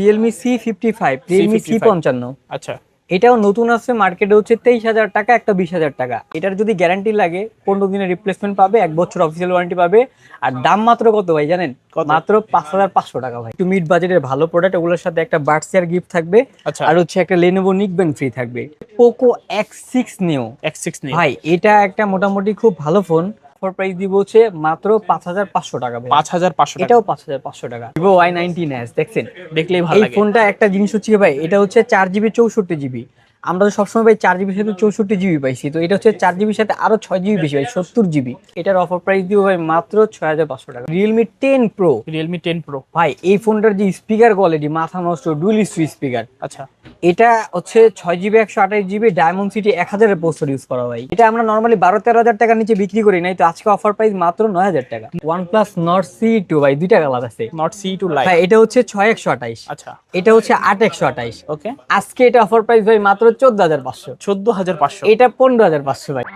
Realme C fifty five Realme C C55 পঞ্চান্ন। আচ্ছা। এটাও নতুন আছে মার্কেটে হচ্ছে তেইশ হাজার টাকা একটা বিশ হাজার টাকা। এটার যদি গ্যারান্টি লাগে পনেরো দিনের রিপ্লেসমেন্ট পাবে এক বছর অফিসিয়াল ওয়ারেন্টি পাবে। আর দাম মাত্র কত ভাই জানেন? মাত্র পাঁচ হাজার পাঁচশো টাকা ভাই। একটু মিড বাজেটের ভালো প্রোডাক্ট ওগুলোর সাথে একটা বার্সিয়ার গিফট থাকবে। আচ্ছা। আর হচ্ছে একটা লেনোভো নিকবেন ফ্রি থাকবে। Poco X six neo X six ভাই এটা একটা মোটামুটি খুব ভালো ফোন ফর প্রাইস দিব হচ্ছে মাত্র পাঁচ হাজার পাঁচশো টাকা। পাঁচ হাজার পাঁচশো টাকা। এটাও পাঁচ হাজার পাঁচশো টাকা। ভিভো ওয়াই নাইনটিন দেখছেন? দেখলেই ভালো এই ফোনটা একটা জিনিস হচ্ছে ভাই এটা হচ্ছে চার জিবি চৌষট্টি জিবি আমরা তো সবসময় ভাই চার জিবির সাথে চৌষট্টি জিবি পাইছি তো এটা হচ্ছে চার জিবির সাথে আরও ছয় জিবি বেশি ভাই সত্তর জিবি। এটার অফার প্রাইস দিব ভাই মাত্র ছয় হাজার পাঁচশো টাকা। Realme ten pro Realme ten pro ভাই এই ফোনটার যে স্পিকার কোয়ালিটি মাথা নষ্ট ডুয়েল স্ট্রি স্পিকার আচ্ছা। এটা হচ্ছে ছয় জিবি একশো আঠাশ জিবি ডায়মন্ড সিটি এক হাজারের পোস্টার ইউজ করা হয় এটা আমরা নর্মালি বারো তেরো হাজার টাকার নিচে বিক্রি করি নাই তো আজকে অফার প্রাইস মাত্র নয় হাজার টাকা। One plus Nord C two ভাই দুইটা কালার আছে। নট সি টু লাইট ভাই এটা হচ্ছে ছয় একশো আঠাইশ আচ্ছা। এটা হচ্ছে আট একশো আঠাইশ ওকে আজকে এটা অফার প্রাইস ভাই মাত্র চোদ্দ হাজার পাঁচশো চোদ্দ হাজার পাঁচশো এটা পনেরো হাজার পাঁচশো ভাই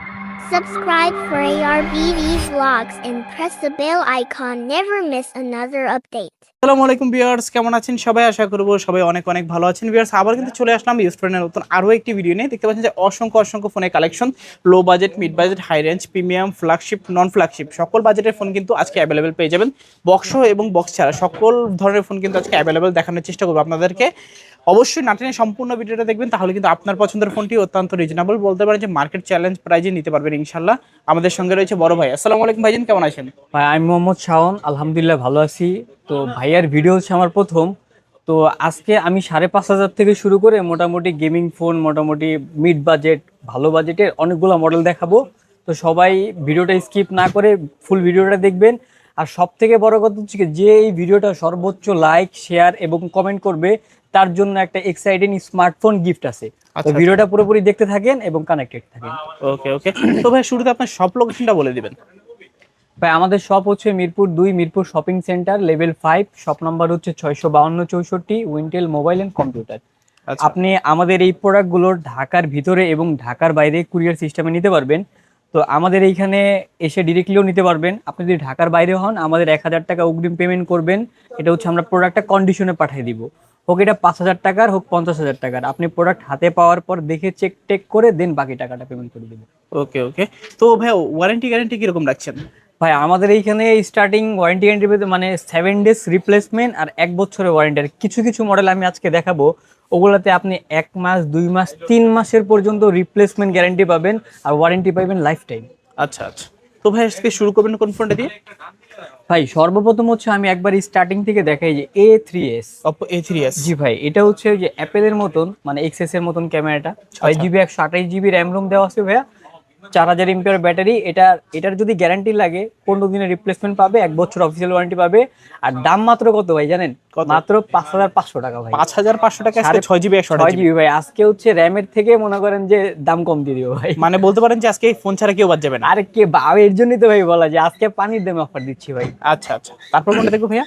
Subscribe for ARBV vlogs and press the bell icon. Never miss another update. আসসালামু আলাইকুম ভিউয়ার্স, কেমন আছেন সবাই? আশা করব সবাই অনেক অনেক ভালো আছেন। ভিউয়ার্স, আবার কিন্তু চলে আসলাম ইউস্ট্রেনের নতুন আরও একটি ভিডিও নিয়ে। দেখতে পাচ্ছেন যে অসংখ্য অসংখ্য ফোনের collection low budget mid budget high range premium flagship non flagship সকল বাজেটের ফোন কিন্তু আজকে অ্যাভেলেবেল পেয়ে যাবেন। বক্স এবং বক্স ছাড়া সকল ধরনের ফোন কিন্তু আজকে অ্যাভেলেবেল দেখানোর চেষ্টা করব আপনাদেরকে। অবশ্যই নাটিনে সম্পূর্ণ ভিডিওটা দেখবেন, তাহলে কিন্তু আপনার পছন্দের ফোনটি অত্যন্ত রিজনেবল বলতে পারেন যে মার্কেট চ্যালেঞ্জ প্রাইজে নিতে পারবেন ইনশাল্লাহ আমাদের সঙ্গে রয়েছে বড় ভাই। আসসালামু আলাইকুম ভাইজান, কেমন আছেন? ভাই, আমি মোহাম্মদ শাওন। আলহামদুলিল্লাহ ভালো আছি। তো ভাইয়ার ভিডিও হচ্ছে আমার প্রথম। তো আজকে আমি সাড়ে পাঁচ হাজার থেকে শুরু করে মোটামুটি গেমিং ফোন মোটামুটি মিড বাজেট ভালো বাজেটের অনেকগুলো মডেল দেখাবো। তো সবাই ভিডিওটা স্কিপ না করে ফুল ভিডিওটা দেখবেন। আর সব থেকে বড় কথা হচ্ছে কি, যে এই ভিডিওটা সর্বোচ্চ লাইক শেয়ার এবং কমেন্ট করবে তার জন্য একটা এক্সাইটিং স্মার্টফোন গিফট আছে। তো আচ্ছা, ভিডিওটা পুরোপুরি দেখতে থাকেন এবং কানেক্টেড থাকেন। ওকে ওকে। তো ভাই শুরুতে আপনার সব লোকেশনটা বলে দিবেন। ভাই আমাদের শপ হচ্ছে মিরপুর দুই Mirpur shopping centre level five shop number হচ্ছে ছয়শো বাউন্ন চৌষট্টি উইন্টেল মোবাইল অ্যান্ড কম্পিউটার আপনি আমাদের এই প্রোডাক্টগুলোর ঢাকার ভিতরে এবং ঢাকার বাইরে কুরিয়ার সিস্টেমে নিতে পারবেন। তো আমাদের এইখানে এসে ডিরেক্টলিও নিতে পারবেন। আপনি যদি ঢাকার বাইরে হন আমাদের এক হাজার টাকা অগ্রিম পেমেন্ট করবেন। এটা হচ্ছে আমরা প্রোডাক্টটা কন্ডিশনে পাঠিয়ে দিব। হোক এটা পাঁচ হাজার টাকার হোক পঞ্চাশ হাজার টাকার। আপনি প্রোডাক্ট হাতে পাওয়ার পর দেখে চেক টেক করে দেন বাকি টাকাটা পেমেন্ট করে দেবেন। ওকে ওকে তো ভাই ওয়ারেন্টি গ্যারেন্টি কীরকম রাখছেন? ভাই আমাদের এইখানে স্টার্টিং ওয়ারেন্টি গ্যারান্টি পেতে মানে সেভেন ডেজ রিপ্লেসমেন্ট আর এক বছরের ওয়ারেন্টি আর কিছু কিছু মডেল আমি আজকে দেখাবো। ওগুলাতে আপনি এক মাস দুই মাস তিন মাসের পর্যন্ত রিপ্লেসমেন্ট গ্যারান্টি পাবেন আর ওয়ারেন্টি পাবেন লাইফ টাইম আচ্ছা আচ্ছা। তো ভাই আজকে শুরু করবেন কোন ফোনটা দিয়ে? ভাই সর্বপ্রথম হচ্ছে আমি একবার স্টার্টিং থেকে দেখাই যে A three S A three S জি ভাই এটা হচ্ছে ওই যে অ্যাপেলের মতন মানে এক্সএস এর মতন ক্যামেরাটা ছয়। জিবি একশো আঠাশ জিবি র্যাম রোম দেওয়া আছে ভাইয়া। চার হাজার এমপিআর ব্যাটারি এটা এটার যদি গ্যারান্টি লাগে পনেরো দিনের রিপ্লেসমেন্ট পাবে এক বছর অফিসিয়াল ওয়ারেন্টি পাবে। আর দাম মাত্র কত ভাই জানেন? মাত্র পাঁচ হাজার পাঁচশো টাকা ভাই। পাঁচ হাজার পাঁচশো টাকা সাড়ে ছয় জিবি একশো ছয় জিবি ভাই। আজকে হচ্ছে র্যামের থেকে মনে করেন যে দাম কম দিয়ে দিও ভাই। মানে বলতে পারেন যে আজকে এই ফোন ছাড়া কেউ বাদ যাবে না। আরে কে বা এর জন্যই তো ভাই বলা যে আজকে পানির দামে অফার দিচ্ছি ভাই। আচ্ছা আচ্ছা। তারপর কোনটা দেখব ভাইয়া?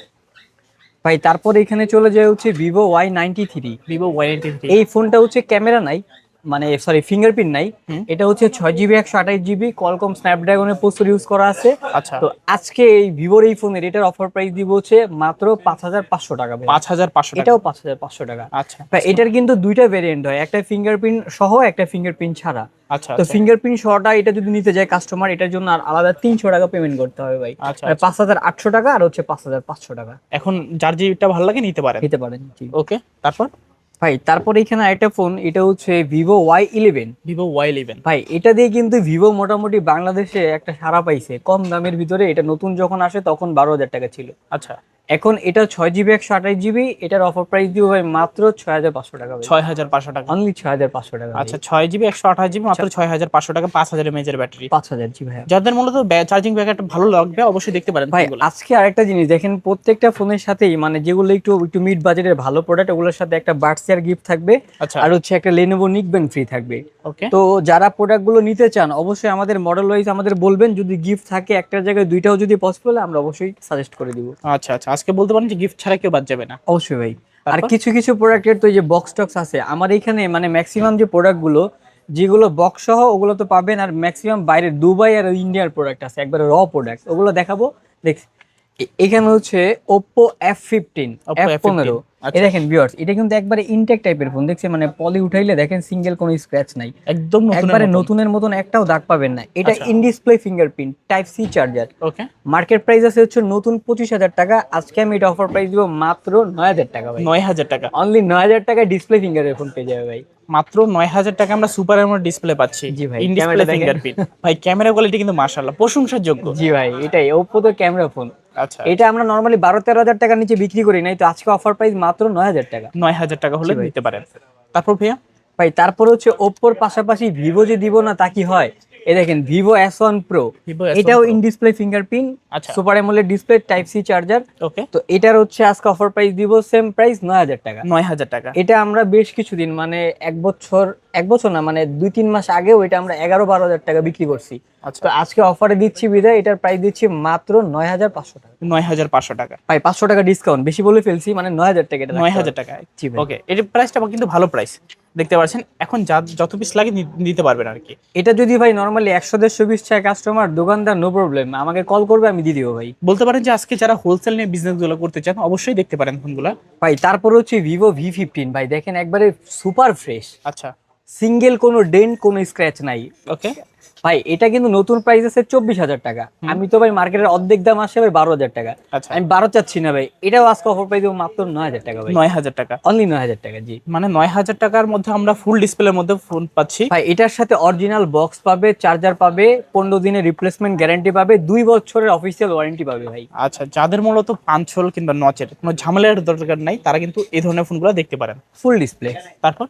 ভাই তারপর এখানে চলে যায় হচ্ছে Vivo Y ninety three Vivo warranty এই ফোনটা হচ্ছে ক্যামেরা নাই। মানে সরি ফিঙ্গারপ্রিন্ট নাই। এটা হচ্ছে ছয় জিবি একশো আঠাশ জিবি কলকম স্ন্যাপড্রাগনের প্রস্তুর ইউজ করা আছে। আচ্ছা। তো আজকে এই ভিভোর এই ফোনের এটার অফার প্রাইস দিব হচ্ছে মাত্র পাঁচ হাজার পাঁচশো টাকা পাঁচ হাজার পাঁচশো এটাও পাঁচ হাজার পাঁচশো টাকা। আচ্ছা এটার কিন্তু দুইটা ভেরিয়েন্ট হয় একটা ফিঙ্গারপ্রিন্ট সহ একটা ফিঙ্গারপ্রিন্ট ছাড়া। আচ্ছা তো আচ্ছা। ফিঙ্গারপ্রিন্ট সহটা এটা যদি নিতে যায় কাস্টমার এটার জন্য আর আলাদা তিনশো টাকা পেমেন্ট করতে হবে ভাই। আচ্ছা, মানে পাঁচ হাজার আটশো টাকা আর হচ্ছে পাঁচ হাজার পাঁচশো টাকা। এখন যার যেটা ভালো লাগে নিতে পারেন? নিতে পারেন জি। ওকে তারপর? ভাই তারপর এখানে আরেকটা ফোন এটা হচ্ছে Vivo Y eleven Vivo Y eleven ভাই এটা দিয়ে কিন্তু ভিভো মোটামুটি বাংলাদেশে একটা সারা পাইছে। কম দামের ভিতরে এটা নতুন যখন আসে তখন বারো হাজার টাকা ছিল। আচ্ছা। এখন এটা ছয় জিবি একশো আঠাশ জিবি এটার অফার প্রাইস দিব ভাই মাত্র ছয় হাজার পাঁচশো টাকা ছয় হাজার পাঁচশো টাকা। অনলি ছয় হাজার পাঁচশো টাকা আচ্ছা ছয় জিবি একশো আঠাশ জিবি মাত্র ছয় হাজার পাঁচশো টাকা পাঁচ হাজার এমএজের ব্যাটারি পাঁচ হাজার জি ভাই যাদের মূলত চার্জিং ব্যাকআপ ভালো লাগবে অবশ্যই দেখতে পারেন ভাই। আজকে আরেকটা জিনিস দেখেন প্রত্যেকটা ফোনের সাথেই মানে যেগুলো একটু একটু মিড বাজেটের ভালো প্রোডাক্ট ওগুলোর সাথে একটা বার্সিয়ার গিফট থাকবে। আচ্ছা। আর হচ্ছে একটা লেনোভো নিকবেন ফ্রি থাকবে। ওকে তো যারা প্রোডাক্টগুলো নিতে চান অবশ্যই আমাদের মডেল ওয়াইজ আমাদের বলবেন যদি গিফট থাকে একটার জায়গায় দুইটাও যদি পসিবল আমরা অবশ্যই সাজেস্ট করে দিব। আচ্ছা আচ্ছা। আজকে বলতে পারেন যে গিফট ছাড়া কেউ বাদ যাবে না। অবশ্যই ভাই। আর কিছু কিছু প্রোডাক্টের তো এই যে বক্স টক্স আছে আমার এখানে মানে ম্যাক্সিমাম যে প্রোডাক্টগুলো যেগুলো বক্স সহ ওগুলো তো পাবেন আর ম্যাক্সিমাম বাইরে দুবাই আর ইন্ডিয়ার প্রোডাক্ট আছে একবারে র প্রোডাক্ট ওগুলো দেখাবো। দেখ এখানে হচ্ছে Oppo F fifteen Oppo F F15 পনেরো। এই দেখেন ভিউয়ার্স এটা কিন্তু একবারে ইনটেক টাইপের ফোন দেখছেন? মানে পলি উঠাইলে দেখেন সিঙ্গেল কোনো স্ক্র্যাচ নাই। একদম একবারে নতুনের মতন একটাও দাগ পাবেন না। এটা in display in display fingerprint type C charger okay market price আছে হচ্ছে নতুন পঁচিশ হাজার টাকা। আজকে আমি এটা অফার প্রাইস দিব মাত্র নয় হাজার টাকা ভাই। নয় হাজার টাকা। অনলি নয় হাজার টাকা ডিসপ্লে ফিঙ্গারের ফোন পেয়ে যাবে ভাই। মাত্র নয় হাজার টাকা আমরা সুপার এমোলেড ডিসপ্লে পাচ্ছি জি ভাই, ডিসপ্লে ক্যামেরা ফিঙ্গারপ্রিন্ট ভাই ক্যামেরা কোয়ালিটি কিন্তু মাশাআল্লাহ প্রশংসার যোগ্য জি ভাই এটাই ওপো তো ক্যামেরা ফোন আচ্ছা। এটা আমরা নর্মালি বারো তেরো হাজার টাকার নিচে বিক্রি করি নাই তো আজকে অফার প্রাইস মাত্র নয় হাজার টাকা। নয় হাজার টাকা হলে। নিতে পারেন। তারপর ভাইয়া? ভাই তারপর হচ্ছে ওপ্পোর পাশাপাশি ভিভো যে দিব না তা কি হয়? এই দেখেন ভিভো এস ওয়ান প্রো এটাও। ইন ডিসপ্লে ফিঙ্গারপ্রিন্ট আচ্ছা। Super AMOLED display type C charger okay তো এটার হচ্ছে আজকে অফার প্রাইস দিব সেম প্রাইস নয় হাজার টাকা। নয় হাজার টাকা। এটা আমরা বেশ কিছুদিন মানে এক বছর এক বছর না মানে দুই তিন মাস আগেও এটা আমরা এগারো বারো হাজার টাকা বিক্রি করছি। আচ্ছা। তো আজকে অফারে দিচ্ছি বিদায় এটার প্রাইস দিচ্ছি মাত্র নয় হাজার পাঁচশো টাকা। নয় হাজার পাঁচশো টাকা। ভাই পাঁচশো টাকা ডিসকাউন্ট বেশি বলে ফেলছি মানে নয় হাজার টাকা এটা নয় হাজার টাকা। ওকে এর প্রাইসটা কিন্তু ভালো প্রাইস দেখতে পাচ্ছেন এখন যা যত পিস লাগে দিতে পারবেন আর কি এটা যদি ভাই নর্মালি একশো দেড়শো পিস চায় কাস্টমার দোকানদার নো প্রবলেম আমাকে কল করবে আমি দিয়ে দিবো ভাই। বলতে পারেন যে আজকে যারা হোলসেল নিয়ে বিজনেসগুলো করতে চান অবশ্যই দেখতে পারেন ফোনগুলো ভাই তারপর হচ্ছে ভিভো ভি ফিফটিন ভাই দেখেন একবারে সুপার ফ্রেশ আচ্ছা। সিঙ্গেল কোনো ডেন্ট কোনো স্ক্র্যাচ নাই। ওকে ভাই এটা কিন্তু নতুন প্রাইস আছে চব্বিশ হাজার টাকা। আমি তো ভাই মার্কেটের অর্ধেক দাম আসে ভাই বারো হাজার টাকা। আচ্ছা। আমি বারো চাচ্ছি না ভাই। এটাও আজকে অফার প্রাইস মাত্র নয় হাজার টাকা ভাই। নয় হাজার টাকা। অনলি নয় হাজার টাকা জি। মানে নয় হাজার টাকার মধ্যে আমরা ফুল ডিসপ্লের মধ্যে ফোন পাচ্ছি। ভাই এটার সাথে অরিজিনাল বক্স পাবে চার্জার পাবে পনেরো দিনের রিপ্লেসমেন্ট গ্যারান্টি পাবে দুই বছরের অফিসিয়াল ওয়ারেন্টি পাবে ভাই। আচ্ছা যাদের মূলত পাঞ্চল কিংবা নচের কোনো ঝামেলার দরকার নাই তারা কিন্তু এই ধরনের ফোনগুলো দেখতে পারেন। ফুল ডিসপ্লে তারপর?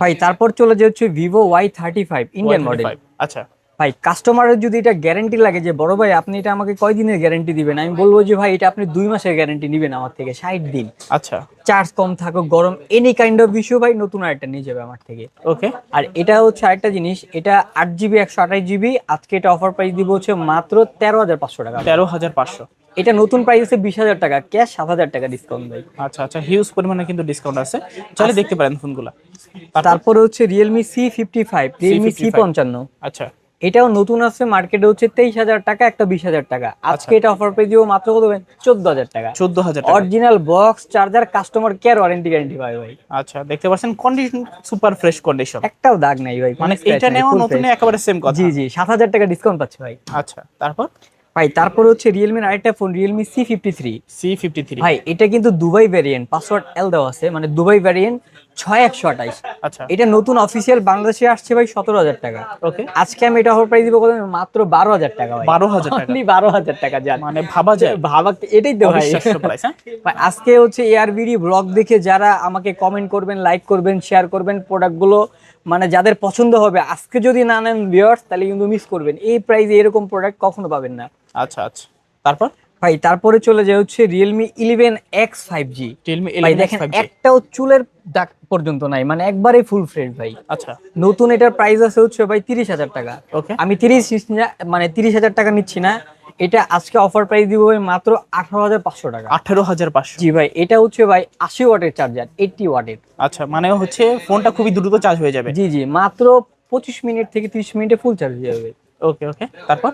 ভাই তারপর চলে যাচ্ছে Vivo Y thirty five Indian model Y35 আচ্ছা। ভাই কাস্টমারের যদি এটা গ্যারান্টি লাগে যে বড় ভাই আপনি এটা আমাকে কয় দিনের গ্যারান্টি দিবেন? আমি বলব যে ভাই এটা আপনি দুই মাসের গ্যারান্টি নেবেন আমার থেকে ষাট দিন। আচ্ছা। চার্জ কম থাকুক গরম এনি কাইন্ড অফ ইস্যু ভাই নতুন আরেকটা নিয়ে যাবে আমার থেকে। ওকে আর এটা হচ্ছে আরেকটা জিনিস এটা আট জিবি একশো আঠাশ জিবি আজকে এটা অফার প্রাইস দিব হচ্ছে মাত্র তেরো হাজার পাঁচশো টাকা। তেরো হাজার পাঁচশো। এটা নতুন প্রাইস আছে বিশ হাজার টাকা। ক্যাশ সাত হাজার টাকা ডিসকাউন্ট ভাই। আচ্ছা আচ্ছা হিউজ পরিমাণে কিন্তু ডিসকাউন্ট আছে। চলে দেখতে পারেন ফোনগুলো তারপরে হচ্ছে Realme C fifty five Realme C C55 পঞ্চান্ন। আচ্ছা। এটাও নতুন আছে মার্কেটে হচ্ছে তেইশ হাজার টাকা একটা বিশ হাজার টাকা। আজকে এটা অফার পেয়ে দিব মাত্র কত চোদ্দ হাজার টাকা। চোদ্দ হাজার টাকা। Original box charger customer care warranty guarantee পাবে ভাই। আচ্ছা দেখতে পাচ্ছেন কন্ডিশন সুপার ফ্রেশ কন্ডিশন একটাও দাগ নাই ভাই মানে এটা নেওয়া নতুন একেবারে সেম কথা। জি জি সাত হাজার টাকা ডিসকাউন্ট পাচ্ছে ভাই। আচ্ছা তারপর? ভাই তারপরে হচ্ছে রিয়েলমির আরেকটা phone Realme C fifty three C fifty three ভাই এটা কিন্তু দুবাই ভ্যারিয়েন্ট পাসওয়ার্ড এল দেওয়া আছে মানে দুবাই ভ্যারিয়েন্ট ছয় একশো আঠাইশ। আচ্ছা। এটা নতুন অফিসিয়াল বাংলাদেশে আসছে ভাই সতেরো হাজার টাকা। ওকে আজকে আমি এটা অফার প্রাইস দিব কত? মাত্র বারো হাজার টাকা বারো হাজার টাকা। বারো হাজার টাকা যান মানে ভাবা যায়। ভাবা এটাই তো ভাই। হ্যাঁ? আজকে হচ্ছে এআরবিডি ব্লগ দেখে যারা আমাকে কমেন্ট করবেন লাইক করবেন শেয়ার করবেন প্রোডাক্টগুলো মানে যাদের পছন্দ হবে আজকে যদি না নেন ভিউয়ার্স তাহলে কিন্তু মিস করবেন। এই প্রাইসে এরকম প্রোডাক্ট কখনো পাবেন না। আচ্ছা আচ্ছা। তারপর? ভাই তারপরে চলে যায় হচ্ছে Realme eleven X five G Realme ভাই দেখেন একটাও চুলের দাগ পর্যন্ত নাই মানে একবারে ফুল ফ্রেশ ভাই। আচ্ছা। নতুন এটার প্রাইস আছে হচ্ছে ভাই তিরিশ হাজার টাকা। ওকে আমি তিরিশ মানে তিরিশ হাজার টাকা নিচ্ছি না এটা আজকে অফার প্রাইস দিব ভাই মাত্র আঠারো হাজার পাঁচশো টাকা। আঠেরো হাজার পাঁচশো। জি ভাই এটা হচ্ছে ভাই আশি ওয়াটের চার্জার এইটটি ওয়াটের। আচ্ছা মানে হচ্ছে ফোনটা খুবই দ্রুত চার্জ হয়ে যাবে। জি জি মাত্র পঁচিশ মিনিট থেকে তিরিশ মিনিটে ফুল চার্জ হয়ে যাবে। ওকে ওকে তারপর?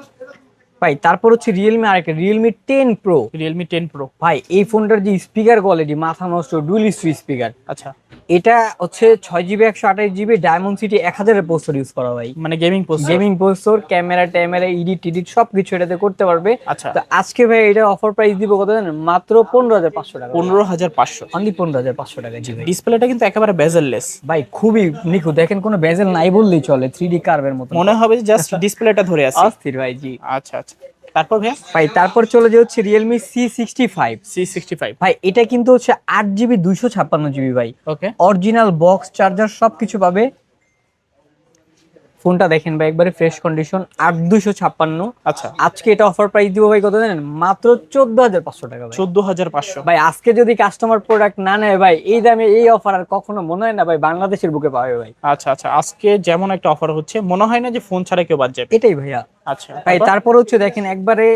ভাই তারপর হচ্ছে রিয়েলমি আরেকটা Realme ten pro Realme ten pro ভাই এই ফোনটার যে স্পিকার কোয়ালিটি মাথা নষ্ট ডুয়েল স্পিকার আচ্ছা। এটা হচ্ছে ছয় জিবি একশো আঠাশ জিবি ডায়মন্ড সিটি এক হাজারের পোস্টর ইউজ করা ভাই। মানে গেমিং পোস্ট গেমিং পোস্টর ক্যামেরা ট্যামেরা ইডিট টিডিট সব কিছু এটাতে করতে পারবে। আচ্ছা। তো আজকে ভাই এটা অফার প্রাইস দিব কত জানেন? মাত্র পনেরো হাজার পাঁচশো টাকা। পনেরো হাজার পাঁচশো। অনলি পনেরো হাজার পাঁচশো টাকা জি ভাই। ডিসপ্লেটা কিন্তু একেবারে বেজেললেস ভাই খুবই নিখুঁত। দেখেন কোনো বেজেল নাই বললেই চলে থ্রি ডি কার্ভের মতো মনে হবে জাস্ট ডিসপ্লেটা ধরে আছে। অস্থির ভাই জি। আচ্ছা আচ্ছা। তারপর ভাইয়া? ভাই তারপর চলে যে হচ্ছে Realme C sixty five C sixty five ভাই এটা কিন্তু হচ্ছে আট জিবি দুইশো ছাপ্পান্ন জিবি ভাই। ওকে অরিজিনাল বক্স চার্জার সব কিছু পাবে। ফোনটা দেখেন ভাই একবারে ফ্রেশ কন্ডিশন আট দুইশো ছাপ্পান্ন। আচ্ছা। আজকে এটা অফার প্রাইস দিব ভাই কত জানেন? মাত্র চোদ্দ হাজার পাঁচশো টাকা চোদ্দ হাজার পাঁচশো। ভাই আজকে যদি কাস্টমার প্রোডাক্ট না নেয় ভাই এই দামে এই অফার আর কখনো মনে হয় না ভাই বাংলাদেশের বুকে পাবে ভাই। আচ্ছা আচ্ছা আজকে যেমন একটা অফার হচ্ছে মনে হয় না যে ফোন ছাড়া কেউ বাদ যাবে। এটাই ভাইয়া। আচ্ছা ভাই তারপর হচ্ছে দেখেন একবারে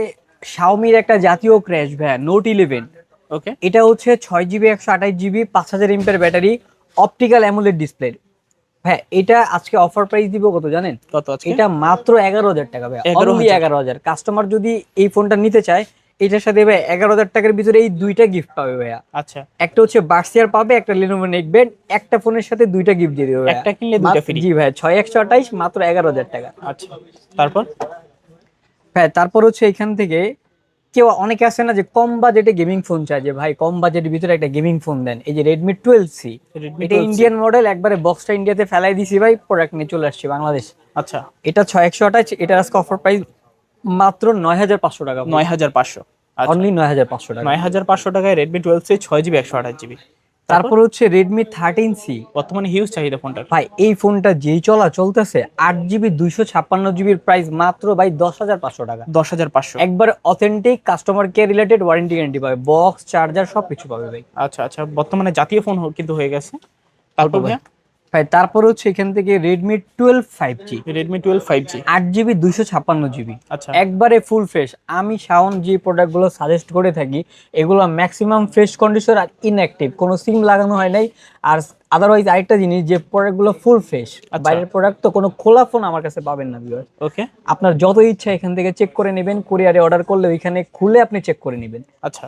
শাওমির একটা জাতীয় ক্র্যাশ ভাইয়া নোট ইলেভেন ওকে এটা হচ্ছে ছয় জিবি একশো আঠাশ জিবি পাঁচ হাজার এমপের ব্যাটারি অপটিক্যাল অ্যামুলেট ডিসপ্লে হ্যাঁ এটা আজকে অফার প্রাইস দিব কত জানেন? কত আজকে? এটা মাত্র এগারো হাজার টাকা ভাই 11,000 এগারো হাজার। কাস্টমার যদি এই ফোনটা নিতে চায় এটার সাথে ভাই এগারো হাজার টাকার ভিতরে এই দুইটা গিফট পাবে ভাইয়া। আচ্ছা। একটা হচ্ছে বার্সিয়ার পাবে একটা লিনোভো নেকবেড একটা ফোনের সাথে দুইটা গিফট দিয়ে দেবে একটা কিনলে দুইটা free। জি ভাই ছয় একশো আঠাইশ মাত্র এগারো হাজার টাকা। আচ্ছা। তারপর? হ্যাঁ তারপর হচ্ছে এখান থেকে কেউ অনেকে আছে না যে কম বাজেটে গেমিং ফোন চায় যে ভাই কম বাজেটের ভিতরে একটা গেমিং ফোন দেন। এই যে রেডমি টুয়েলভ সি এটা ইন্ডিয়ান মডেল একবারে বক্সটা ইন্ডিয়াতে ফেলাই দিছি ভাই প্রোডাক্ট নিয়ে চলে আসছি বাংলাদেশ আচ্ছা। এটা ছয় একশো আঠাশ এটা আজকে অফার প্রাইস মাত্র নয় হাজার পাঁচশো টাকা। নয় হাজার পাঁচশো। আচ্ছা। অনলি নয় হাজার পাঁচশো টাকা। নয় হাজার পাঁচশো টাকায় রেডমি টুয়েলভ সি ছয় জিবি একশো আঠাশ জিবি তারপর হচ্ছে রেডমি থার্টিন সি বর্তমানে হিউজ চাহিদা ফোনটা ভাই এই ফোনটা যেই চলা চলতেছে আট জিবি দুইশো ছাপ্পান্ন জিবির প্রাইস মাত্র ভাই দশ হাজার পাঁচশো টাকা। দশ হাজার পাঁচশো। একবার authentic customer care related warranty guarantee পাবে। বক্স চার্জার সব কিছু পাবে ভাই। আচ্ছা আচ্ছা বর্তমানে জাতীয় ফোন কিন্তু হয়ে গেছে। তারপর ভাইয়া? ভাই তারপর হচ্ছে এখান থেকে Redmi twelve five G Redmi twelve five G আট জিবি দুইশো ছাপ্পান্ন জিবি আচ্ছা। একবারে ফুল ফ্রেশ আমি শাওন যে প্রোডাক্টগুলো সাজেস্ট করে থাকি এগুলো ম্যাক্সিমাম ফ্রেশ কন্ডিশন আর ইনঅ্যাক্টিভ কোনো সিম লাগানো হয় নাই। আর আদারওয়াইজ আরেকটা জিনিস যে প্রোডাক্টগুলো ফুল ফ্রেশ। বাইরের প্রোডাক্ট তো কোনো খোলা ফোন আমার কাছে পাবেন না ভিউয়ার ওকে আপনার যত ইচ্ছা এখান থেকে চেক করে নেবেন। কুরিয়ারে অর্ডার করলে ওইখানে খুলে আপনি চেক করে নেবেন। আচ্ছা।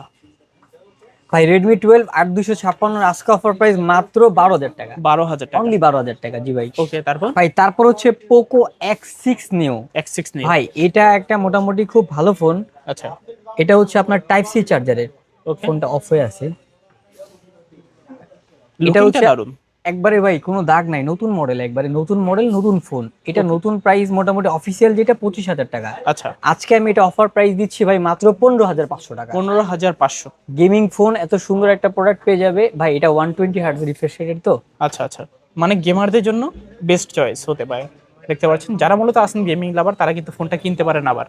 ভাই রেডমি টুয়েলভ আট দুশো ছাপ্পান্নর আজকে অফার প্রাইস মাত্র বারো হাজার টাকা। বারো হাজার টাকা। অনলি বারো হাজার টাকা জি ভাই। ওকে তারপর? ভাই তারপর হচ্ছে Poco X six new X six new ভাই এটা একটা মোটামুটি খুব ভালো ফোন আচ্ছা। এটা হচ্ছে আপনার টাইপ সি চার্জারের ফোনটা অফ হয়ে আছে। এটা হচ্ছে একবারে ভাই কোনো দাগ নাই নতুন মডেল একবারে নতুন মডেল নতুন ফোন এটা নতুন প্রাইস মোটামুটি অফিসিয়াল যেটা পঁচিশ হাজার টাকা। আচ্ছা। আজকে আমি এটা অফার প্রাইস দিচ্ছি ভাই মাত্র পনেরো হাজার পাঁচশো টাকা। পনেরো হাজার পাঁচশো। গেমিং ফোন এত সুন্দর একটা প্রোডাক্ট পেয়ে যাবে। ভাই এটা ওয়ান টোয়েন্টি হার্টস রিফ্রেশ রেটের তো। আচ্ছা আচ্ছা। মানে গেমারদের জন্য বেস্ট চয়েস হতে পারে। দেখতে পাচ্ছেন যারা মূলত আসেন গেমিং লাভার তারা কিন্তু ফোনটা কিনতে পারেন আবার।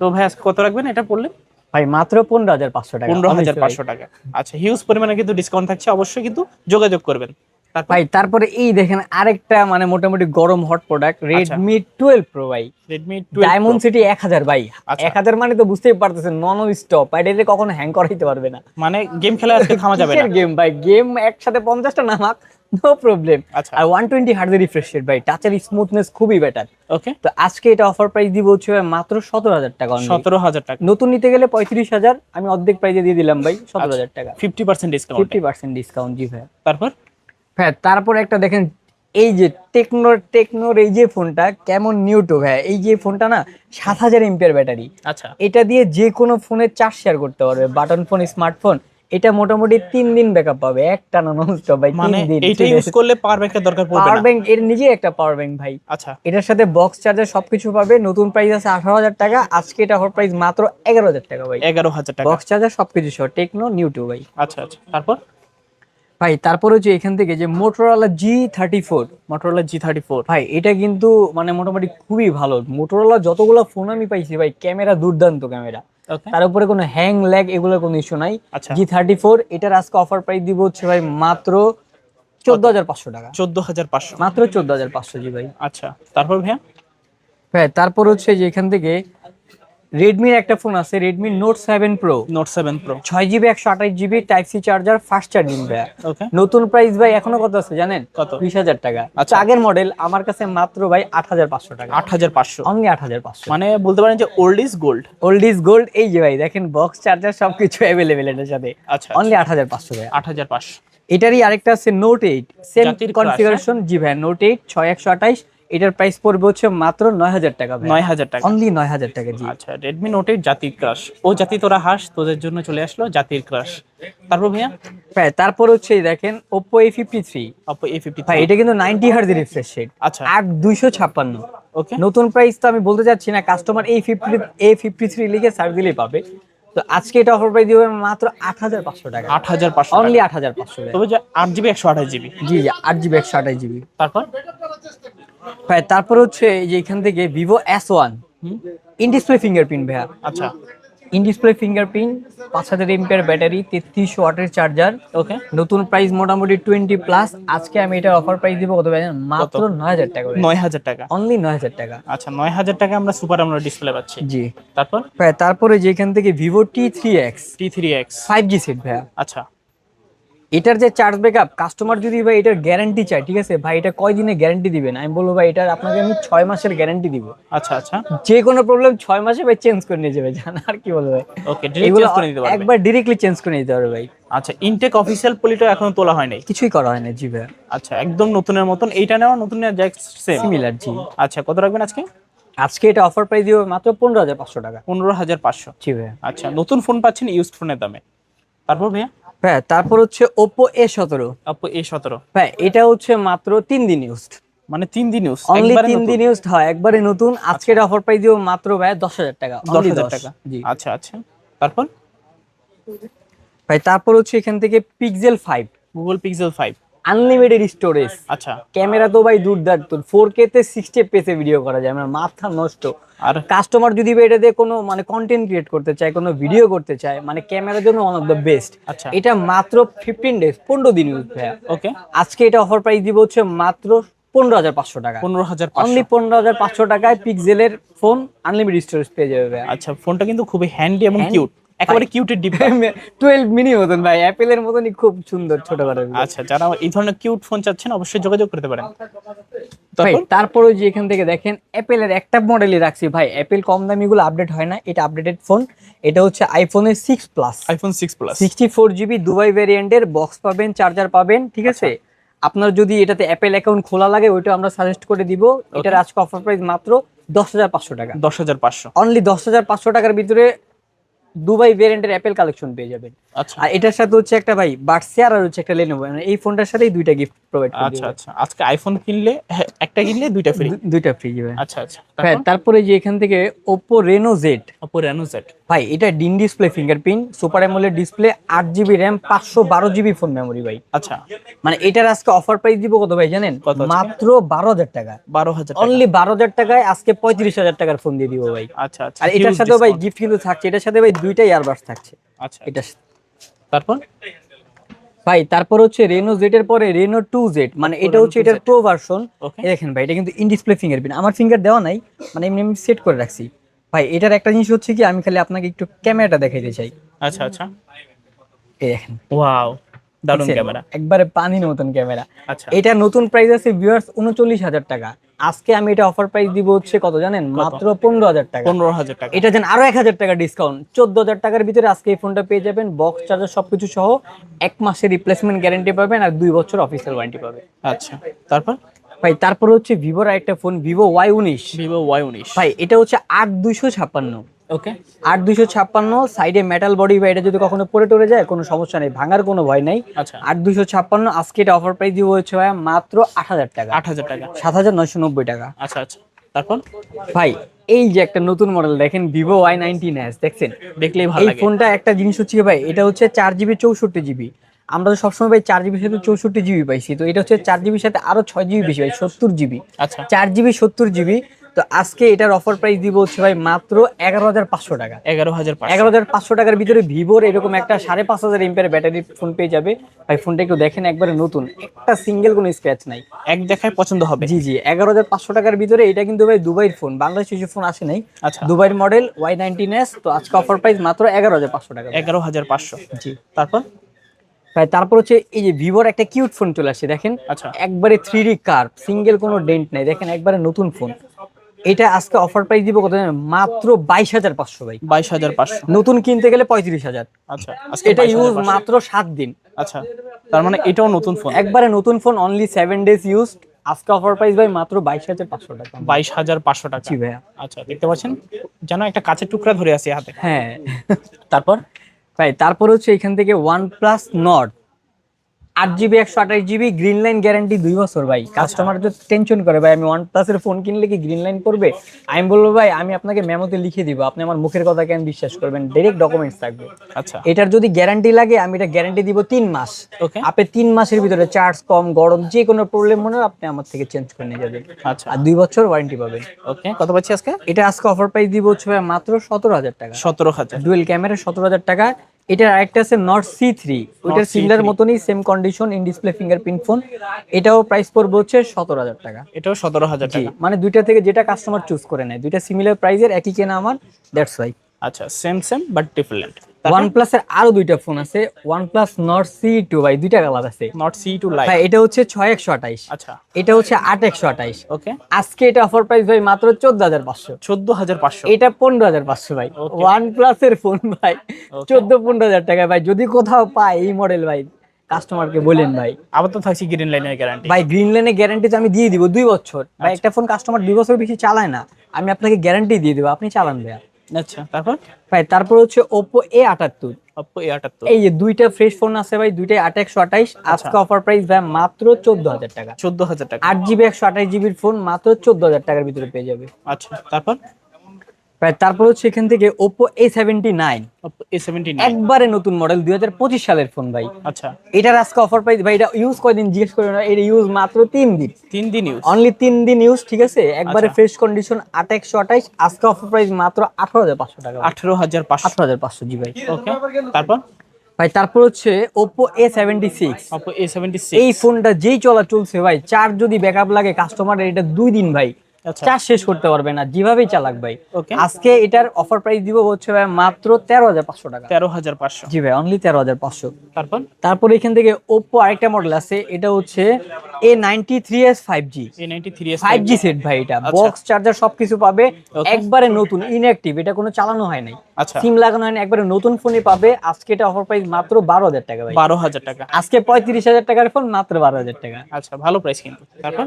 তো ভাই আজকে কত রাখবেন এটা পড়লে ভাই মাত্র পনেরো হাজার পাঁচশো টাকা। পনেরো হাজার পাঁচশো টাকা। আচ্ছা হিউজ পরিমাণে কিন্তু ডিসকাউন্ট থাকছে। অবশ্যই কিন্তু যোগাযোগ করবেন। ভাই তারপরে এই দেখেন আরেকটা মানে মোটামুটি গরম হট প্রোডাক্ট আচ্ছা। রেডমি টুয়েলভ প্রো ভাই। রেডমি ডায়মন্ড সিটি এক হাজার ভাই। আচ্ছা। এক হাজার মানে তো বুঝতেই পারতেছেন নন স্টপ এটা কখনো হ্যাং করাইতে পারবে না। মানে গেম খেলা আজকে থামা যাবে না। গেম ভাই? গেম একসাথে পঞ্চাশটা নামাক নো প্রবলেম আচ্ছা। আর one twenty hertz refresh rate ভাই টাচের স্মুথনেস খুবই বেটার ওকে তো আজকে এটা অফার প্রাইস দিব হচ্ছে ভাই মাত্র সতেরো হাজার টাকা সতেরো হাজার টাকা। নতুন নিতে গেলে পঁয়ত্রিশ হাজার আমি অর্ধেক প্রাইজে দিয়ে দিলাম ভাই সতেরো হাজার টাকা। Fifty percent discount fifty percent discount জি ভাই। তারপর? হ্যাঁ তারপর একটা দেখেন এই যে টেকনোর টেকনোর এই যে ফোনটা কেমন নিউটো ভাই। এই যে ফোনটা না সাত হাজার এমপিয়ার ব্যাটারি। আচ্ছা। এটা দিয়ে যে কোনো ফোনে চার্জ শেয়ার করতে পারবে বাটন ফোন স্মার্টফোন এটা মোটামুটি তিন দিন ব্যাকআপ পাবে একটা না ননস্টপ ভাই মানে তিন দিন। এইটা ইউজ করলে পাওয়ার ব্যাংকের দরকার পড়বে পাওয়ার ব্যাংক এর নিজেই একটা পাওয়ার ব্যাংক ভাই। আচ্ছা। এটার সাথে বক্স চার্জার সবকিছু পাবে নতুন প্রাইস আছে আঠারো হাজার টাকা আজকে এটা হওয়ার প্রাইস মাত্র এগারো হাজার টাকা ভাই। এগারো হাজার টাকা। বক্স চার্জার সবকিছু সহ টেকনো নিউটু ভাই। আচ্ছা আচ্ছা। তারপর? ভাই তারপর হচ্ছে এখান থেকে যে Motorola G thirty four Motorola G thirty four ভাই এটা কিন্তু মানে মোটামুটি খুবই ভালো। মোটরোলা যতগুলো ফোন আমি পাইছি ভাই ক্যামেরা দুর্দান্ত ক্যামেরা। তার উপরে কোনো হ্যাং ল্যাগ এগুলো কোনো ইস্যু নাই। জি থার্টি ফোর এটার আজকে অফার প্রাইস দিব হচ্ছে ভাই মাত্র চোদ্দ হাজার পাঁচশো টাকা। চোদ্দ হাজার পাঁচশো। মাত্র চোদ্দ হাজার পাঁচশো জি ভাই। আচ্ছা তারপর ভাইয়া? হ্যাঁ তারপর হচ্ছে যে এখান থেকে রেডমির একটা ফোন আছে Redmi note seven pro note seven pro ছয় জিবি একশো আঠাশ GB type C charger fast charging okay নতুন প্রাইস ভাই এখনও কত আছে জানেন? কত? বিশ হাজার টাকা। আচ্ছা। আচ্ছা আগের মডেল আমার কাছে মাত্র ভাই আট হাজার পাঁচশো টাকা। আট হাজার পাঁচশো। অনলি আট হাজার পাঁচশো। মানে বলতে পারেন যে old is gold old is gold এই যে ভাই দেখেন বক্স চার্জার সবকিছু অ্যাভেলেবেল এটার সাথে। আচ্ছা অনলি আট হাজার পাঁচশো ভাই আট হাজার পাঁচশো। এটারই আরেকটা আছে নোট এইট সেম কনফিগারেশন জি ভাই নোট এইট ছয় একশো আঠাইশ এটার প্রাইস পড়বে হচ্ছে মাত্র নয় হাজার টাকা নয় হাজার টাকা। অনলি নয় হাজার টাকা জি। আচ্ছা রেডমি নোটের জাতির ক্রাশ ও জাতি তোরা হাস তোদের জন্য চলে আসলো জাতির ক্রাশ তারপর ভাইয়া? হ্যাঁ তারপর হচ্ছে দেখেন Oppo A fifty three Oppo A fifty ভাই এটা কিন্তু নাইনটি হার্জ রিফ্রেশ রেট আচ্ছা। আট দুইশো ছাপ্পান্ন। ওকে নতুন প্রাইস তো আমি বলতে চাচ্ছি না কাস্টমার এই ফিফটি এ ফিফটি থ্রি লিখে সার্চ দিলেই পাবে। তো আজকে এটা অফার প্রাইস দিবে মাত্র আট হাজার পাঁচশো টাকা। আট হাজার পাঁচশো অনলি আট হাজার পাঁচশো তবে যে আট জিবি একশো আঠাশ জিবি জি জি আট জিবি একশো আঠাশ জিবি তারপর? ভাই তারপর হচ্ছে যে এখান থেকে Vivo S one in display fingerprint ভাইয়া। আচ্ছা। ইন ডিসপ্লে ফিঙ্গারপ্রিন্ট পাঁচ হাজার এমপিয়ার ব্যাটারি তেত্রিশ ওয়াটের চার্জার ওকে নতুন প্রাইস মোটামুটি টোয়েন্টি প্লাস আজকে আমি এটা অফার প্রাইস দিব কত ভাই মাত্র নয় হাজার টাকা নয় হাজার টাকা। অনলি নয় হাজার টাকা। আচ্ছা নয় হাজার টাকা আমরা সুপার আমরা ডিসপ্লে পাচ্ছি। জি। তারপর? ভাই তারপরে যেখান থেকে Vivo T three X T three X five G set ভাইয়া। আচ্ছা। এটার যে চার্জ ব্যাকআপ কাস্টমার যদি ভাই এটার গ্যারান্টি চায় ঠিক আছে? ভাই এটা কয় দিনে গ্যারান্টি দিবেন? আমি বলব ভাই এটার আপনাকে আমি ছয় মাসের গ্যারান্টি দিব। আচ্ছা আচ্ছা। যে কোনো প্রবলেম ছয় মাসে ভাই চেঞ্জ করে নিয়ে যাবে জান আর কি বলব ভাই? ওকে এগুলো একবার ডিরেক্টলি চেঞ্জ করে নিতে পারবে ভাই। আচ্ছা ইনটেক অফিসিয়াল পলিটা এখনও তোলা হয় নাই? কিছুই করা হয় না জি ভাই। আচ্ছা একদম নতুনের মতন এইটা নেওয়া নতুন সিমিলার জি। আচ্ছা কত রাখবেন আজকে? আজকে এটা অফার প্রাইস দিব মাত্র পনেরো হাজার পাঁচশো টাকা। পনেরো হাজার পাঁচশো। জি ভাই। আচ্ছা নতুন ফোন পাচ্ছেন ইউজড ফোনের দামে। তারপর ভাইয়া? হ্যাঁ তারপর হচ্ছে ওপো এ সতেরো। ওপো এ সতেরো। হ্যাঁ এটা হচ্ছে মাত্র তিন দিন ইউজড মানে তিন দিন ইউজ অনলি তিন দিন ইউজ হয় একবারে নতুন। আজকে এটা অফার প্রাইস দিও মাত্র ভাই দশ হাজার টাকা দশ হাজার টাকা। জি। আচ্ছা আচ্ছা। তারপর? ভাই তারপর হচ্ছে এখান থেকে Pixel five Google Pixel five unlimited storage আচ্ছা। ক্যামেরা তো ভাই দুর্দান্ত। ফোর কে তে সিক্সটি এফপিএস ভিডিও করা যায়। আমার মাথা নষ্ট। আর? কাস্টমার যদি এটা দিয়ে কোনো মানে কন্টেন্ট ক্রিয়েট করতে চায় কোনো ভিডিও করতে চায় মানে ক্যামেরার জন্য ওয়ান অফ দ্য বেস্ট আচ্ছা। এটা মাত্র ফিফটিন ডেজ পনেরো দিন ইউজ ভাইয়া। ওকে আজকে এটা অফার প্রাইস দিব হচ্ছে মাত্র পনেরো হাজার পাঁচশো টাকা। পনেরো হাজার অনলি পনেরো হাজার পাঁচশো টাকায় পিক্সেলের ফোন আনলিমিটেড স্টোরেজ পেয়ে যাবে আচ্ছা ফোনটা কিন্তু খুবই হ্যান্ডি এবং কিউট একেবারে কিউটের ডিপ টুয়েলভ মিনি মতন ভাই। অ্যাপেলের মতনই খুব সুন্দর ছোট করে আচ্ছা যারা এই ধরনের কিউট ফোন চাচ্ছেন অবশ্যই যোগাযোগ করতে পারেন। তারপর? তারপরে যে এখান থেকে দেখেন অ্যাপেলের একটা মডেলই রাখছি। ভাই অ্যাপেল কম দামিগুলো আপডেট হয় না এটা আপডেটেড ফোন এটা হচ্ছে আইফোনের six plus iPhone six plus sixty four GB Dubai ভ্যারিয়েন্টের box পাবেন চার্জার পাবেন ঠিক আছে? আপনার যদি এটাতে অ্যাপেল অ্যাকাউন্ট খোলা লাগে ওইটা আমরা সাজেস্ট করে দিব। এটার আজকে অফার প্রাইস মাত্র দশ হাজার পাঁচশো টাকা। দশ হাজার পাঁচশো। অনলি দশ হাজার পাঁচশো টাকার ভিতরে দুবাই ভ্যারিয়েন্টের অ্যাপেল কালেকশন পেয়ে যাবেন। আচ্ছা। আর এটার সাথে হচ্ছে একটা ভাই বার্সিয়ার আর হচ্ছে একটা লেনোভো মানে এই ফোনটার সাথেই দুইটা গিফট প্রোভাইড করে আচ্ছা আচ্ছা। আজকে আইফোন কিনলে হ্যাঁ, একটা কিনলে দুইটা ফ্রি দুইটা ফ্রি যাবে আচ্ছা আচ্ছা। হ্যাঁ তারপরে? যে এখান থেকে Oppo Reno Z Oppo Reno Z ভাই এটা in display fingerprint super AMOLED display আট জিবি র্যাম পাঁচশো বারো জিবি ফোন মেমোরি ভাই। আচ্ছা। মানে এটার আজকে অফার প্রাইস দিব কত ভাই জানেন? কত মাত্র বারো হাজার টাকা। বারো হাজার টাকা। অনলি বারো হাজার টাকায় আজকে পঁয়ত্রিশ হাজার টাকার ফোন দিয়ে দিব ভাই। আচ্ছা আচ্ছা। আর এটার সাথে ভাই গিফট কিন্তু থাকছে। এটার সাথে ভাই দুইটাই ইয়ারবাস থাকছে। আচ্ছা। এটা তারপর? ভাই তারপর হচ্ছে রেনো জেড এর পরে রেনো টু জেড মানে এটা হচ্ছে এটার প্রো ভার্সন দেখেন ভাই এটা কিন্তু ইন ডিসপ্লে ফিঙ্গারপ্রিন্ট আমার ফিঙ্গার দেওয়া নাই মানে এমনি আমি সেট করে রাখছি। ভাই এটার একটা জিনিস হচ্ছে কি আমি খালি আপনাকে একটু ক্যামেরাটা দেখাইতে চাই। আচ্ছা আচ্ছা। এই দেখেন। ওয়াও দারুণ ক্যামেরা একবারে পানির মতন ক্যামেরা আচ্ছা। এটা নতুন প্রাইস আছে ভিউয়ার্স উনচল্লিশ হাজার টাকা। আজকে আমি এটা অফার প্রাইস দিব হচ্ছে কত জানেন? মাত্র পনেরো হাজার টাকা। পনেরো হাজার টাকা। এটা যেন আরও এক হাজার টাকা ডিসকাউন্ট চোদ্দ হাজার টাকার ভিতরে আজকে এই ফোনটা পেয়ে যাবেন। বক্স চার্জার সবকিছু সহ এক মাসের রিপ্লেসমেন্ট গ্যারান্টি পাবেন আর দুই বছর অফিসিয়াল ওয়ারেন্টি পাবেন। আচ্ছা। তারপর? ভাই তারপর হচ্ছে ভিভোর একটা ফোন ভিভো ওয়াই উনিশ। ভিভো ওয়াই উনিশ। ভাই এটা হচ্ছে আট দুইশো ছাপ্পান্ন। ওকে আট দুইশো ছাপ্পান্ন সাইডে মেটাল বডি বা এটা যদি কখনো পরে টরে যায় কোনো সমস্যা নেই ভাঙার কোনো ভয় নাই। আচ্ছা। আট দুইশো ছাপ্পান্ন আজকে এটা অফার প্রাইস দিব হচ্ছে ভাই মাত্র আট হাজার টাকা। আট হাজার টাকা। সাত হাজার নয়শো নব্বই টাকা। আচ্ছা আচ্ছা। তারপর? ভাই এই যে একটা নতুন মডেল দেখেন ভিভো ওয়াই নাইনটিন এস দেখছেন? দেখলেই ভালো এই ফোনটা একটা জিনিস হচ্ছে ভাই এটা হচ্ছে চার জিবি চৌষট্টি জিবি। আমরা তো সবসময় ভাই চার জিবির সাথে চৌষট্টি জিবি পাইছি তো এটা হচ্ছে চার জিবির সাথে আরও ছয় জিবি বেশি ভাই সত্তর জিবি। আচ্ছা। চার জিবি সত্তর জিবি তো আজকে এটার অফার প্রাইস দিব হচ্ছে ভাই মাত্র এগারো হাজার পাঁচশো টাকা। এগারো হাজার এগারো হাজার পাঁচশো টাকার ভিতরে ভিভোর এরকম একটা সাড়ে পাঁচ হাজার এমপের ব্যাটারি ফোন পেয়ে যাবে। ভাই ফোনটা একটু দেখেন একবারে নতুন। একটা সিঙ্গেল কোনো স্ক্র্যাচ নাই। এক দেখায় পছন্দ হবে। জি জি এগারো হাজার পাঁচশো টাকার ভিতরে এটা কিন্তু ভাই দুবাইয়ের ফোন বাংলাদেশ কিছু ফোন আসে নাই। আচ্ছা। দুবাইয়ের মডেল ওয়াই নাইনটিন এস তো আজকে অফার প্রাইস মাত্র এগারো হাজার পাঁচশো টাকা। এগারো হাজার পাঁচশো। জি। তারপর? ভাই তারপর হচ্ছে এই যে ভিভোর একটা কিউট ফোন চলে আসছে দেখেন। আচ্ছা। একবারে থ্রি ডি কার সিঙ্গেল কোনো ডেন্ট নাই। দেখেন একবারে নতুন ফোন এটা আজকে অফার প্রাইস দিব কত মাত্র বাইশ হাজার পাঁচশো ভাই। বাইশ হাজার পাঁচশো। নতুন কিনতে গেলে পঁয়ত্রিশ হাজার। আচ্ছা আজকে এটা ইউজ মাত্র সাত দিন। আচ্ছা তার মানে এটাও নতুন ফোন একবারে নতুন phone only seven days use আজকে অফার প্রাইস ভাই মাত্র বাইশ হাজার পাঁচশো টাকা। বাইশ হাজার পাঁচশো টাকা। জি ভাইয়া। আচ্ছা দেখতে পাচ্ছেন? যেন একটা কাঁচের টুকরা ধরে আছে হাতে। হ্যাঁ। তারপর? ভাই তারপর হচ্ছে এখান থেকে ওয়ান প্লাস নট আট জিবি একশো আঠাশ জিবি গ্রিন লাইন গ্যারান্টি দুই বছর ভাই। কাস্টমার তো টেনশন করে ভাই আমি ওয়ান প্লাসের ফোন কিনলে কি গ্রিন লাইন করবে? আমি বলব ভাই আমি আপনাকে মেমোতে লিখে দিব। আপনি আমার মুখের কথা কেন বিশ্বাস করবেন? ডাইরেক্ট ডকুমেন্টস থাকবে। আচ্ছা। এটার যদি গ্যারান্টি লাগে আমি এটা গ্যারান্টি দিব তিন মাস। ওকে আপনি তিন মাসের ভিতরে চার্জ কম গরম যে কোনো প্রবলেম মনে হয় আপনি আমার থেকে চেঞ্জ করে নিয়ে যাবেন। আচ্ছা। আর দুই বছর ওয়ারেন্টি পাবেন। ওকে কত পাচ্ছি আজকে? এটা আজকে অফার প্রাইস দিব হচ্ছে মাত্র সতেরো হাজার টাকা। সতেরো হাজার। ডুয়েল ক্যামেরা সতেরো হাজার টাকা। এটার আরেকটা আছে নট সি থ্রি ওইটার C3 সিমিলার মতনই same condition in display fingerprint phone এটাও প্রাইস পড়বে হচ্ছে সতেরো হাজার টাকা। এটাও সতেরো হাজার টাকা। মানে দুইটা থেকে যেটা কাস্টমার চুজ করে নেয় দুইটা সিমিলার প্রাইসের একই কেনা আমার দ্যাটস ওয়াই আচ্ছা same same but different one প্লাসের আরও দুইটা ফোন আছে। নট সি টু ভাই দুইটা কালার আছে। সি টু লাইট ভাই এটা হচ্ছে ছয় একশো আঠাইশ। আচ্ছা। এটা হচ্ছে আট একশো আঠাইশ। ওকে আজকে এটা অফার প্রাইস ভাই মাত্র চোদ্দ হাজার পাঁচশো। চোদ্দ হাজার পাঁচশো। এটা পনেরো হাজার পাঁচশো ভাই। Okay. ওয়ান প্লাসের ফোন ভাই Okay. চোদ্দ পনেরো হাজার টাকা ভাই। যদি কোথাও পাই এই মডেল ভাই কাস্টমারকে বলেন ভাই। আবার তো থাকছি গ্রিন লাইনের গ্যারান্টি ভাই গ্রিন লাইনে গ্যারান্টি তো আমি দিয়ে দিব দুই বছর। ভাই একটা ফোন কাস্টমার দুই বছর বেশি চালায় না। আমি আপনাকে গ্যারান্টি দিয়ে দেবো। আপনি চালান ভাইয়া। আচ্ছা। তারপর? ভাই তারপর হচ্ছে Oppo এ আটাত্তর। অপ্পো এ আটাত্তর। এই যে দুইটা ফ্রেশ ফোন আছে ভাই দুইটাই আট একশো আঠাইশ আজকে অফার প্রাইস ভাই মাত্র চোদ্দ হাজার টাকা। চোদ্দ হাজার টাকা। আট জিবি একশো আঠাইশ জিবির ফোন মাত্র চোদ্দ হাজার টাকার ভিতরে পেয়ে যাবে। আচ্ছা তারপর? ভাই তারপর হচ্ছে এখান থেকে Oppo A seventy nine A seventy একবারে নতুন মডেল দুই হাজার পঁচিশ সালের ফোন ভাই। আচ্ছা। এটার আজকে অফার প্রাইস ভাই এটা ইউজ কয়দিন জিজ্ঞেস করে না এটা ইউজ মাত্র তিন দিন। তিন দিন ইউজ অনলি তিন দিন ইউজ ঠিক আছে? একবারে আচ্ছা। ফ্রেশ কন্ডিশন আট একশো আঠাইশ আজকে অফার প্রাইস মাত্র আঠারো হাজার পাঁচশো টাকা। আঠেরো হাজার পাঁচশো। আঠারো হাজার পাঁচশো জি ভাই। ওকে তারপর? ভাই তারপর হচ্ছে Oppo A seventy six Oppo A seventy এই ফোনটা যেই চলা চলছে ভাই চার্জ যদি ব্যাকআপ লাগে কাস্টমারের এটা দুই দিন ভাই। চার্জ শেষ করতে পারবে না যেভাবেই চালাক ভাই। আজকে এটার অফার প্রাইস দিব হচ্ছে ভাই মাত্র তেরো হাজার পাঁচশো টাকা। তেরো হাজার পাঁচশো। জি ভাই অনলি তেরো হাজার পাঁচশো। তারপর? তারপর এখান থেকে ওপো আরেকটা মডেল আছে এটা হচ্ছে A ninety three S five G five G set ভাই এটা। আচ্ছা। বক্স চার্জার সবকিছু পাবে একবারে নতুন ইনঅ্যাক্টিভ এটা কোনো চালানো হয় নাই। আচ্ছা সিম লাগানো হয় একবারে নতুন ফোনই পাবে। আজকে এটা অফার প্রাইস মাত্র বারো হাজার টাকা ভাই। বারো হাজার টাকা। আজকে পঁয়ত্রিশ হাজার টাকার ফোন মাত্র বারো হাজার টাকা। আচ্ছা ভালো প্রাইস কিন্তু। তারপর?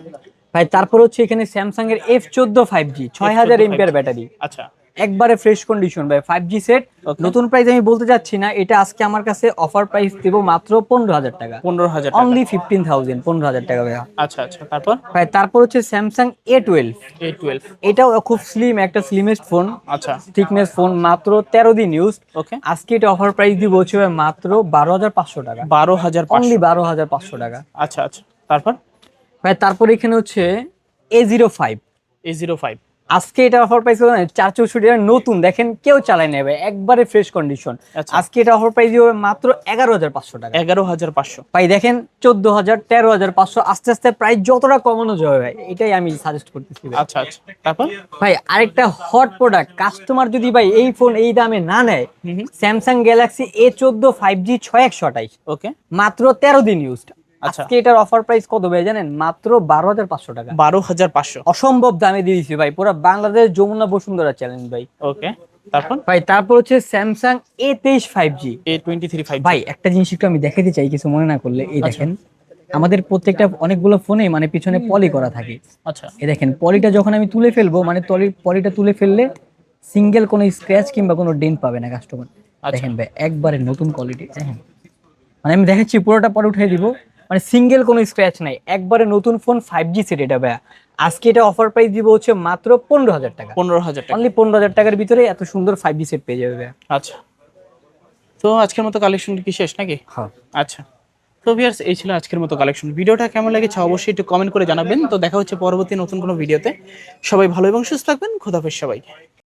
ভাই তারপর হচ্ছে এখানে স্যামসাং এর এফ চোদ্দ ফাইভ জি ছয় হাজার এমপিআর ব্যাটারি। আচ্ছা। একবারে ফ্রেশ কন্ডিশন ভাই ফাইভ জি সেট নতুন প্রাইস আমি বলতে যাচ্ছি না এটা আজকে আমার কাছে অফার প্রাইস দেবো মাত্র পনেরো হাজার টাকা। পনেরো হাজার অনলি ফিফটিন থাউজেন্ড পনেরো হাজার টাকা ভাইয়া। আচ্ছা আচ্ছা তারপর? ভাই তারপর হচ্ছে Samsung A twelve A twelve এটাও খুব স্লিম একটা স্লিমেস্ট ফোন আচ্ছা। থিকনেস ফোন মাত্র তেরো দিন ইউজ ওকে আজকে এটা অফার প্রাইস দিব হচ্ছে ভাই মাত্র বারো হাজার পাঁচশো টাকা। বারো হাজার অনলি বারো হাজার পাঁচশো টাকা। আচ্ছা আচ্ছা তারপর? ভাই তারপর এখানে হচ্ছে A zero five A zero five আজকে এটা অফার প্রাইস হলো চার চৌষট্টি নতুন দেখেন কেউ চালায় নেবে একবারে ফ্রেশ কন্ডিশন আচ্ছা। আজকে এটা অফার প্রাইস হবে মাত্র এগারো হাজার পাঁচশো টাকা। এগারো হাজার পাঁচশো। ভাই দেখেন চোদ্দ হাজার তেরো হাজার পাঁচশো আস্তে আস্তে প্রাইস যতটা কমানো যাবে ভাই এটাই আমি সাজেস্ট করতেছি আচ্ছা আচ্ছা। তারপর? ভাই আরেকটা হট প্রোডাক্ট কাস্টমার যদি ভাই এই ফোন এই দামে না নেয়। স্যামসাং গ্যালাক্সি এ চোদ্দ ফাইভ জি ছয় একশো আঠাইশ ওকে মাত্র তেরো দিন ইউজড আচ্ছা। আজকে এটার অফার প্রাইস কত ভাই জানেন? মাত্র বারো হাজার পাঁচশো টাকা। বারো হাজার পাঁচশো। অসম্ভব দামে দিয়ে ভাই পুরো বাংলাদেশ যমুনা বসুন্ধরা চ্যালেঞ্জ ভাই। ওকে তারপর? ভাই তারপর হচ্ছে স্যামসাং এ তেইশ five G A twenty three five ভাই একটা জিনিস একটু আমি দেখাতে চাই কিছু মনে না করলে। আচ্ছা। এই দেখেন আমাদের প্রত্যেকটা অনেকগুলো ফোনে মানে পিছনে পলি করা থাকে। আচ্ছা। এই দেখেন পলিটা যখন আমি তুলে ফেলব মানে তলি পলিটা তুলে ফেললে সিঙ্গেল কোনো স্ক্র্যাচ কিংবা কোনো ডেন্ট পাবে না কাস্টমার আচ্ছা। দেখেন ভাই একবারে নতুন কোয়ালিটি দেখেন। মানে আমি দেখাচ্ছি পুরোটা পরে উঠিয়ে দিব। মানে সিঙ্গেল কোনো স্ক্র্যাচ নাই। একবারে নতুন ফোন ফাইভ জি সেট এটা ভাইয়া। আজকে এটা অফার প্রাইস দিব হচ্ছে মাত্র পনেরো হাজার টাকা। পনেরো হাজার টাকা। অনলি পনেরো হাজার টাকার ভিতরে এত সুন্দর ফাইভ জি সেট পেয়ে যাবে ভাইয়া। আচ্টা তো আজকের মতো কালেকশন কি শেষ নাকি? হ্যাঁ। আচ্ছা। তো ভিয়ার্স এই ছিল আজকের মতো কালেকশন ভিডিওটা কেমন লেগেছে অবশ্যই একটু কমেন্ট করে জানাবেন। তো দেখা হচ্ছে পরবর্তী নতুন কোনো ভিডিওতে সবাই ভালো এবং সুস্থ থাকবেন। খোদাফেজ সবাই